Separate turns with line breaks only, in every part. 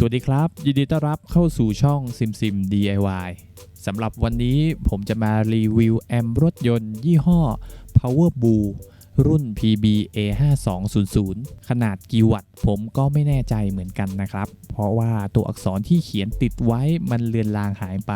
สวัสดีครับ ยินดีต้อนรับเข้าสู่ช่อง SimSim DIY สำหรับวันนี้ผมจะมารีวิวแอมรถยนต์ยี่ห้อ Power b o รุ่น PB A5200 ขนาดกี่วัตต์ผมก็ไม่แน่ใจเหมือนกันนะครับ เพราะว่าตัวอักษรที่เขียนติดไว้มันเลือนลางหายไป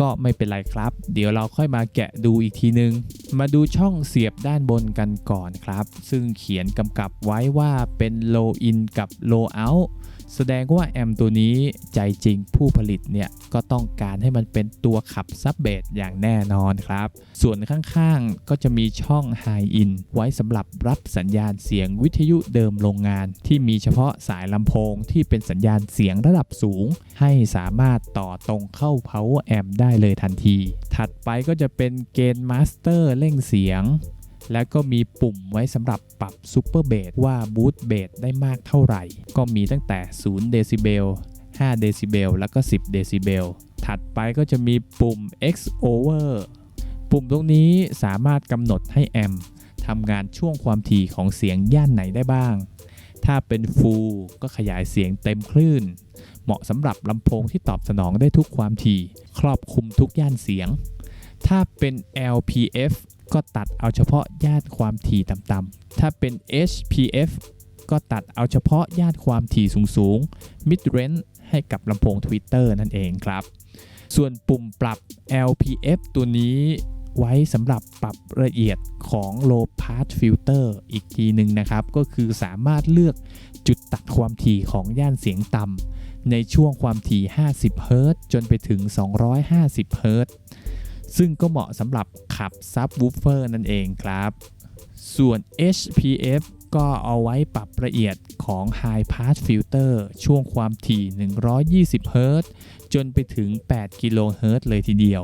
ก็ไม่เป็นไรครับ เดี๋ยวเราค่อยมาแกะดูอีกทีนึง มาดูช่องเสียบด้านบนกันก่อนครับ ซึ่งเขียนกำกับไว้ว่าเป็น low in กับ low out แสดงว่าแอมตัวนี้ใจจริงผู้ผลิตเนี่ยก็ต้องการให้มันเป็นตัวขับซับเบสอย่างแน่นอนครับ ส่วนข้างๆ ก็จะมีช่อง High In ไว้สำหรับรับสัญญาณเสียงวิทยุเดิมโรงงาน ที่มีเฉพาะสายลำโพงที่เป็นสัญญาณเสียงระดับสูง ให้สามารถต่อตรงเข้า Power Amp ได้เลยทันที ถัดไปก็จะเป็นเกณฑ์มาสเตอร์เร่งเสียง และก็มีปุ่มไว้สำหรับปรับซูเปอร์เบสว่าบูตเบสได้มากเท่าไหร่ ก็มีตั้งแต่0เดซิเบล5เดซิเบลแล้วก็ 10เดซิเบลถัดไปก็จะมีปุ่ม X over ปุ่มตรงนี้สามารถกำหนดให้แอมทำงานช่วงความถี่ของเสียงย่านไหนได้บ้าง ถ้าเป็น Full ก็ขยายเสียงเต็มคลื่น เหมาะสำหรับลำโพงที่ตอบสนองได้ทุกความถี่ ครอบคลุมทุกย่านเสียง ถ้าเป็น LPF ก็ตัดเอาเฉพาะย่านความถี่ต่ำๆถ้าเป็น HPF ก็ตัดเอาเฉพาะย่านความถี่สูงๆ Mid Range ให้กับลำโพง Twitter นั่นเองครับ ส่วนปุ่มปรับ LPF ตัวนี้ไว้สำหรับปรับละเอียดของ Low Pass Filter อีกทีหนึ่งนะครับ ก็คือสามารถเลือกจุดตัดความถี่ของย่านเสียงต่ำในช่วงความถี่ 50 Hz จนไปถึง 250 Hz ซึ่ ซึ่งก็เหมาะสำหรับขับซับวูฟเฟอร์นั่นเองครับ ส่วน HPF ก็เอาไว้ปรับละเอียดของ High Pass Filter ช่วงความถี่ 120 Hz จนไปถึง 8 กิโลเฮิรตซ์เลยทีเดียว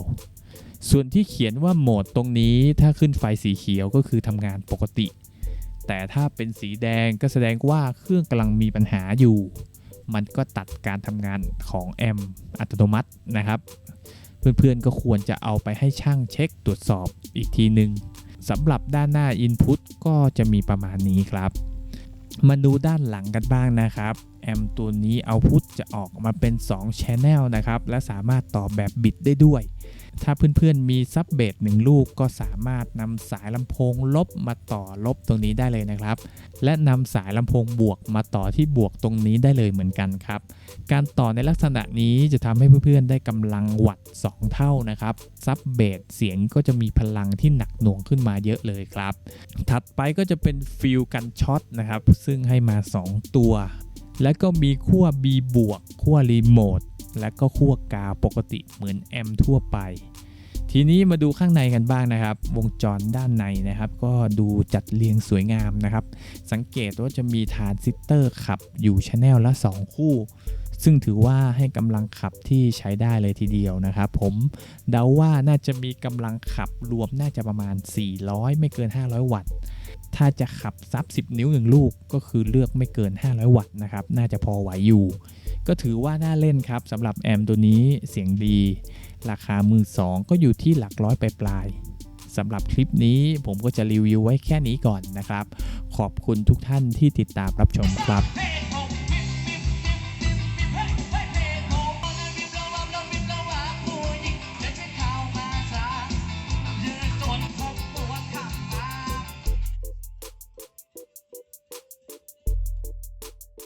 ส่วนที่เขียนว่าโหมดตรงนี้ถ้าขึ้นไฟสีเขียวก็คือทำงานปกติ แต่ถ้าเป็นสีแดงก็แสดงว่าเครื่องกำลังมีปัญหาอยู่ มันก็ตัดการทำงานของแอมป์อัตโนมัตินะครับ เพื่อนๆ ก็ควรจะเอาไปให้ช่างเช็คตรวจสอบอีกทีหนึ่งสำหรับด้านหน้า Input ก็จะมีประมาณนี้ครับ มาดูด้านหลังกันบ้างนะครับ แอมตัวนี้เอาพุทจะออกมาเป็น 2 Channel นะครับ และสามารถต่อแบบบิดได้ด้วย ถ้าเพื่อนๆมีซับเบสหนึ่งลูกก็สามารถนำสายลำโพงลบมาต่อลบตรงนี้ได้เลยนะครับ และนำสายลำโพงบวกมาต่อที่บวกตรงนี้ได้เลยเหมือนกันครับ การต่อในลักษณะนี้จะทำให้เพื่อนๆได้กำลังวัตต์2เท่านะครับซับเบสเสียงก็จะมีพลังที่หนักหน่วงขึ้นมาเยอะเลยครับ ถัดไปก็จะเป็นฟิลกันช็อตนะครับซึ่งให้มา 2 ตัว และก็มีขั้ว B บวกขั้วรีโมท และก็ขั้วกาวปกติเหมือนแอมทั่วไป ทีนี้มาดูข้างในกันบ้างนะครับ วงจรด้านในนะครับ ก็ดูจัดเรียงสวยงามนะครับ สังเกตว่าจะมีฐานซิสเตอร์ขับอยู่ชแนลละ 2 คู่ซึ่งถือว่าให้กำลังขับที่ใช้ได้เลยทีเดียวนะครับผมเดาว่าน่าจะมีกำลังขับรวมน่าจะประมาณ 400 ไม่เกิน 500 วัตต์ ถ้าจะขับซับ 10 นิ้ว1ลูกก็คือเลือกไม่เกิน 500 วัตต์นะครับ น่าจะพอไหวอยู่ ก็ถือว่าน่าเล่นครับสำหรับแอมตัวนี้เสียงดี ราคามือสองก็อยู่ที่หลักร้อยปลายๆสำหรับคลิปนี้ผมก็จะรีวิวไว้แค่นี้ก่อนนะครับ ขอบคุณทุกท่านที่ติดตามรับชมครับ